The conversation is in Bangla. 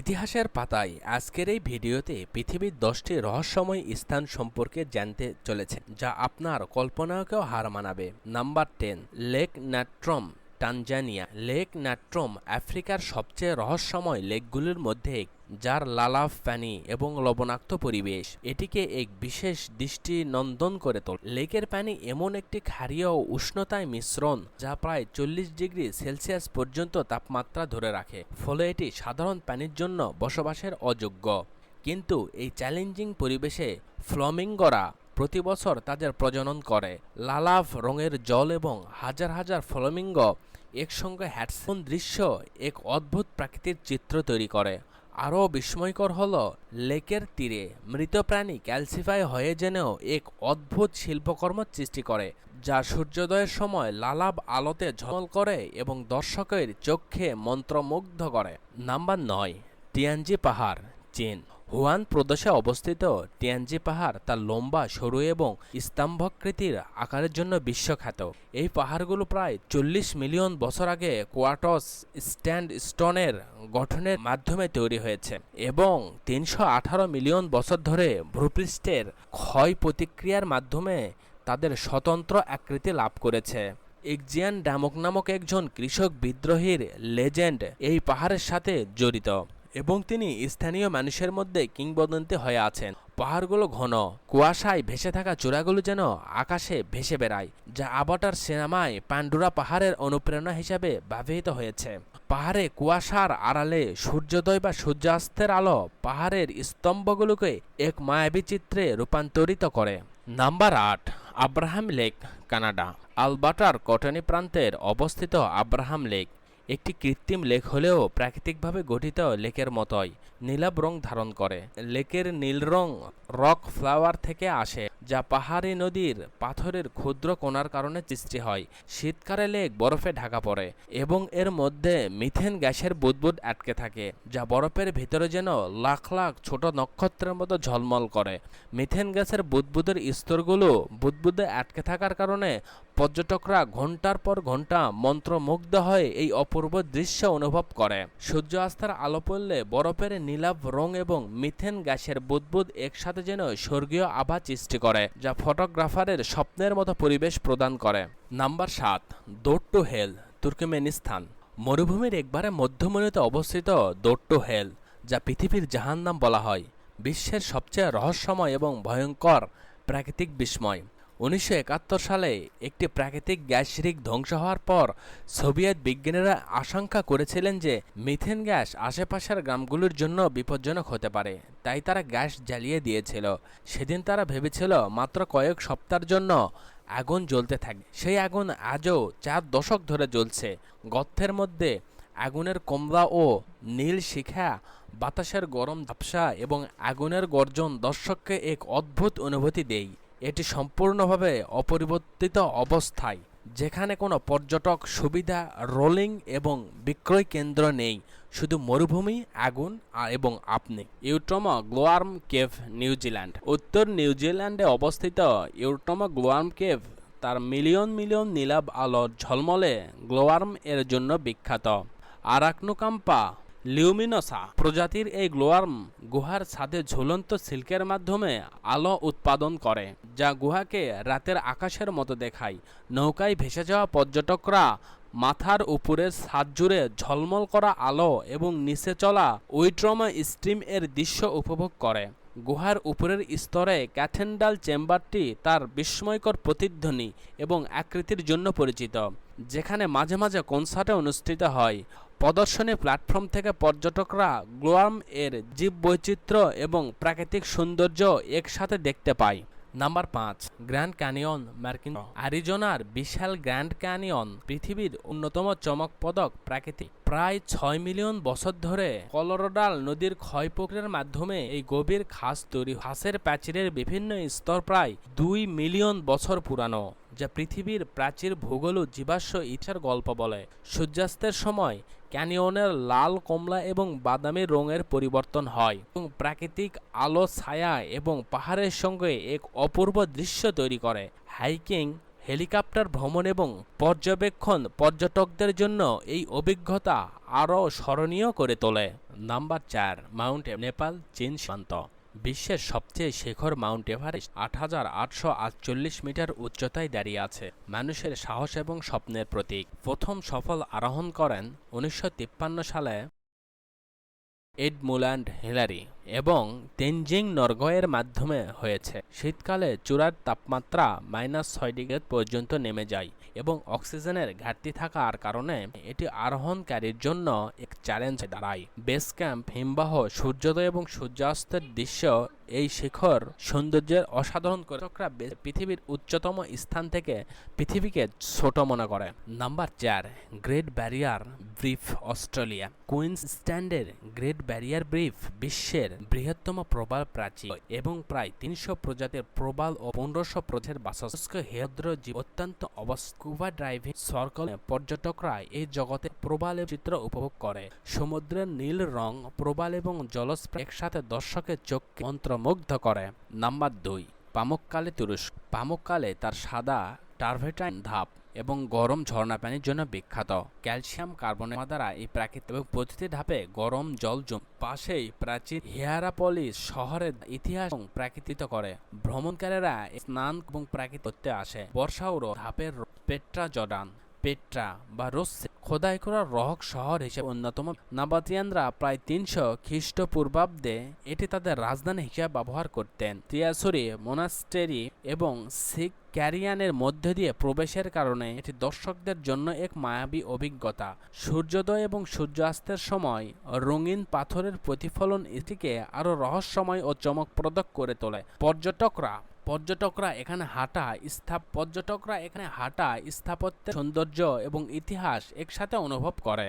ইতিহাসের পাতায় আজকের এই ভিডিওতে পৃথিবীর দশটি রহস্যময় স্থান সম্পর্কে জানতে চলেছে, যা আপনার কল্পনাকেও হার মানাবে। Number ten, Lake Natron, Tanzania. Lake Natron, আফ্রিকার সবচেয়ে রহস্যময় লেকগুলির মধ্যে যার লালাভ পানি এবং লবণাক্ত পরিবেশ, এটিকে এক বিশেষ দৃষ্টি নন্দন করে তোলে। লেকের পানি এমন একটি ক্ষারীয় উষ্ণতায় মিশ্রণ যা প্রায় চল্লিশ ডিগ্রি সেলসিয়াস পর্যন্ত তাপমাত্রা ধরে রাখে, ফলে এটি সাধারণ পানির জন্য বসবাসের অযোগ্য। কিন্তু এই চ্যালেঞ্জিং পরিবেশে ফ্লমিঙ্গরা প্রতি বছর তাদের প্রজনন করে। লালাভ রঙের জল এবং হাজার হাজার ফ্লমিঙ্গ একসঙ্গে হ্যাটসন দৃশ্য এক অদ্ভুত প্রাকৃতিক চিত্র তৈরি করে। আরও বিস্ময়কর হল লেকের তীরে মৃত প্রাণী ক্যালসিফাই হয়ে জেনেও এক অদ্ভুত শিল্পকর্ম সৃষ্টি করে, যা সূর্যোদয়ের সময় লালাব আলোতে ঝলমল করে এবং দর্শকের চোখে মন্ত্রমুগ্ধ করে। নাম্বার নয়, তিয়ানজি পাহাড়, চীন। হুয়ান প্রদেশে অবস্থিত টিয়ানজি পাহাড় তার লম্বা, সরু এবং স্তম্ভকৃতির আকারের জন্য বিশ্বখ্যাত। এই পাহাড়গুলো প্রায় চল্লিশ মিলিয়ন বছর আগে কোয়াটস স্ট্যান্ড স্টোনের গঠনের মাধ্যমে তৈরি হয়েছে এবং তিনশো আঠারো মিলিয়ন বছর ধরে ভূপৃষ্ঠের ক্ষয় প্রতিক্রিয়ার মাধ্যমে তাদের স্বতন্ত্র আকৃতি লাভ করেছে। ইকজিয়ান ডামক নামক একজন কৃষক বিদ্রোহীর লেজেন্ড এই পাহাড়ের সাথে জড়িত। এবং তিনি স্থানীয় মানুষের মধ্যে কিংবদন্তি হয়ে আছেন। পাহাড়গুলো ঘন, কুয়াশায় ভেসে থাকা চূড়াগুলো যেন আকাশে ভেসে বেড়ায়, যা আবাটার সিনেমায় পান্ডুরা পাহাড়ের অনুপ্রেরণা হিসাবে ব্যবহৃত হয়েছে। পাহাড়ে কুয়াশার আড়ালে সূর্যোদয় বা সূর্যাস্তের আলো পাহাড়ের স্তম্ভগুলোকে এক মায়াবী চিত্রে রূপান্তরিত করে। নাম্বার আট, আব্রাহাম লেক, কানাডা। আলবার্টার কটনি প্রান্তের অবস্থিত আব্রাহাম লেক। একটি কৃত্রিম লেক হলেও প্রাকৃতিকভাবে গঠিত লেকের মতোই নীলাভ রং ধারণ করে। লেকের নীল রং রক ফ্লাওয়ার থেকে আসে, যা পাহাড়ি নদীর পাথরের ক্ষুদ্র কোনার কারণে সৃষ্টি হয়। শীতকালে লেক বরফে ঢাকা পড়ে এবং এর মধ্যে মিথেন গ্যাসের বুদবুদ আটকে থাকে, যা বরফের ভিতরে যেন লাখ লাখ ছোট নক্ষত্রের মতো ঝলমল করে। মিথেন গ্যাসের বুদবুদের স্তরগুলো বুদবুদে আটকে থাকার কারণে পর্যটকরা ঘণ্টার পর ঘণ্টা মন্ত্রমুগ্ধ হয়ে এই অপূর্ব দৃশ্য অনুভব করে। সূর্য আস্থার আলো পড়লে বরফের নীলাভ রং এবং মিথেন গ্যাসের বুদবুদ একসাথে যেন স্বর্গীয় আভা সৃষ্টি করে, যা ফটোগ্রাফারের স্বপ্নের মতো পরিবেশ প্রদান করে। নাম্বার সাত দোট্টু হেল, তুর্কমেনিস্তান। মরুভূমির একবারে মধ্যমণিতে অবস্থিত দোট্টু হেল, যা পৃথিবীর জাহান্নাম বলা হয়, বিশ্বের সবচেয়ে রহস্যময় এবং ভয়ঙ্কর প্রাকৃতিক বিস্ময়। উনিশশো একাত্তর সালে একটি প্রাকৃতিক গ্যাস রিক ধ্বংস হওয়ার পর সোভিয়েত বিজ্ঞানীরা আশঙ্কা করেছিলেন যে মিথেন গ্যাস আশেপাশের গ্রামগুলির জন্য বিপজ্জনক হতে পারে, তাই তারা গ্যাস জ্বালিয়ে দিয়েছিল। সেদিন তারা ভেবেছিল মাত্র কয়েক সপ্তাহের জন্য আগুন জ্বলতে থাকে, সেই আগুন আজও চার দশক ধরে জ্বলছে। গর্তের মধ্যে আগুনের কমলা ও নীল শিখা, বাতাসের গরম ঝাপসা এবং আগুনের গর্জন দর্শককে এক অদ্ভুত অনুভূতি দেয়। এটি সম্পূর্ণভাবে অপরিবর্তিত অবস্থায়, যেখানে কোনো পর্যটক সুবিধা, রোলিং এবং বিক্রয় কেন্দ্র নেই, শুধু মরুভূমি, আগুন এবং আপনি। ইউট্রমা গ্লোয়ার্ম কেভ নিউজিল্যান্ড উত্তর নিউজিল্যান্ডে অবস্থিত ইউট্রমা গ্লোয়ার্ম কেভ তার মিলিয়ন মিলিয়ন নীলাভ আলোর ঝলমলে গ্লোয়ার্ম এর জন্য বিখ্যাত। আরাকনোকাম্পা লিউমিনোসা প্রজাতির এই গ্লোয়ার্ম গুহার ছাদে ঝুলন্ত সিল্কের মাধ্যমে আলো উৎপাদন করে, যা গুহাকে রাতের আকাশের মতো দেখায়। নৌকায় ভেসে যাওয়া পর্যটকরা মাথার উপরের ছাদ জুড়ে ঝলমল করা আলো এবং নিচে চলা উইট্রমা স্ট্রিম এর দৃশ্য উপভোগ করে। গুহার উপরের স্তরে ক্যাথেন্ডাল চেম্বারটি তার বিস্ময়কর প্রতিধ্বনি এবং আকৃতির জন্য পরিচিত। যেখানে মাঝে মাঝে কনসার্টে অনুষ্ঠিত হয়। প্রদর্শনী প্ল্যাটফর্ম থেকে পর্যটকরা গ্লোয়ার্ম এর জীববৈচিত্র্য এবং প্রাকৃতিক সৌন্দর্য একসাথে দেখতে পায়। নাম্বার পাঁচ গ্র্যান্ড ক্যানিয়ন মার্কিন আরিজোনার বিশাল গ্র্যান্ড ক্যানিয়ন পৃথিবীর অন্যতম চমকপদক প্রাকৃতিক। প্রায় ছয় মিলিয়ন বছর ধরে কলোরাডাল নদীর ক্ষয় প্রক্রিয়ার মাধ্যমে এই গভীর খাস তৈরি খাসের প্রাচীরের বিভিন্ন স্তর প্রায় দুই মিলিয়ন বছর পুরানো। যা পৃথিবীর প্রাচীর ভূগোল ও জীবাশ্ম ইচ্ছার গল্প বলে। সূর্যাস্তের সময় ক্যানিয়নের লাল কমলা এবং বাদামি রঙের পরিবর্তন হয়। এবং প্রাকৃতিক আলো, ছায়া এবং পাহাড়ের সঙ্গে এক অপূর্ব দৃশ্য তৈরি করে। হাইকিং, হেলিকপ্টার ভ্রমণ এবং পর্যবেক্ষণ পর্যটকদের জন্য এই অভিজ্ঞতা আরও স্মরণীয় করে তোলে। নাম্বার চার, মাউন্ট নেপাল, চীন সীমান্ত। বিশ্বের সবচেয়ে শেখর মাউন্ট এভারেস্ট আট হাজার আটশো আটচল্লিশ মিটার উচ্চতায় দাঁড়িয়ে আছে, মানুষের সাহস এবং স্বপ্নের প্রতীক। প্রথম সফল আরোহণ করেন উনিশশো তিপ্পান্ন সালে এডমুল্যান্ড হিলারি এবং তেনজিং নরগয়ের মাধ্যমে হয়েছে। শীতকালে চূড়ার তাপমাত্রা মাইনাস ছয় ডিগ্রি পর্যন্ত নেমে যায়। এবং অক্সিজেনের ঘাটতি থাকার কারণে এটি আরোহণকারীর জন্য এক চ্যালেঞ্জ দাঁড়ায়। বেস ক্যাম্প হিমবাহ সূর্যোদয় এবং সূর্যাস্তের দৃশ্য এই শিখর সৌন্দর্যের অসাধারণ করে দর্শকরা বে- পৃথিবীর উচ্চতম স্থান থেকে পৃথিবীকে ছোট মনে করে। নাম্বার চার, গ্রেট ব্যারিয়ার ব্রিফ অস্ট্রেলিয়া। কুইন্স স্ট্যান্ডের গ্রেট ব্যারিয়ার ব্রিফ বিশ্বের বৃহত্তম প্রবাল প্রাচীর এবং প্রায় তিনশো প্রজাতির প্রবাল ও পনেরোশো প্রজাতির বাসস্ক হেদ্র জীব। অত্যন্ত অবস্কুবা ড্রাইভিং সর্কল পর্যটকরা এই জগতে প্রবালের চিত্র উপভোগ করে। সমুদ্রের নীল রং প্রবাল এবং জলস্প্রে একসাথে দর্শকের চোখকে মন্ত্রমুগ্ধ করে। নাম্বার দুই, পামুককালে তুরস্ক। পামুককালে তার সাদা টার্ভেটাইন ধাপ এবং গরম ঝর্ণা পানির জন্য বিখ্যাত। ক্যালসিয়াম কার্বনের দ্বারা এই প্রাকৃতিক এবং প্রতিটি ধাপে গরম জল জম পাশেই প্রাচীন হিয়ারাপলিস শহরের ইতিহাস এবং প্রাকৃতিত করে। ভ্রমণকারীরা স্নান এবং প্রাকৃতিক করতে আসে। বর্ষাউর ধাপের পেট্রা জর্ডান। পেট্রা বা রোসে খোদাই করা রহক শহর হিসেবে অন্যতম নাবাতিয়ানরা প্রায় তিনশো খ্রিস্টপূর্বাব্দে এটি তাদের রাজধানী হিসেবে ব্যবহার করতেন। তিয়াসুরি মোনাস্টেরি এবং শিখ ক্যারিয়ানের মধ্যে দিয়ে প্রবেশের কারণে এটি দর্শকদের জন্য এক মায়াবী অভিজ্ঞতা। সূর্যোদয় এবং সূর্যাস্তের সময় রঙিন পাথরের প্রতিফলন এটিকে আরও রহস্যময় ও চমকপ্রদ করে তোলে। পর্যটকরা পর্যটকরা এখানে হাঁটা স্থাপ পর্যটকরা এখানে হাঁটা স্থাপত্যের সৌন্দর্য এবং ইতিহাস একসাথে অনুভব করে।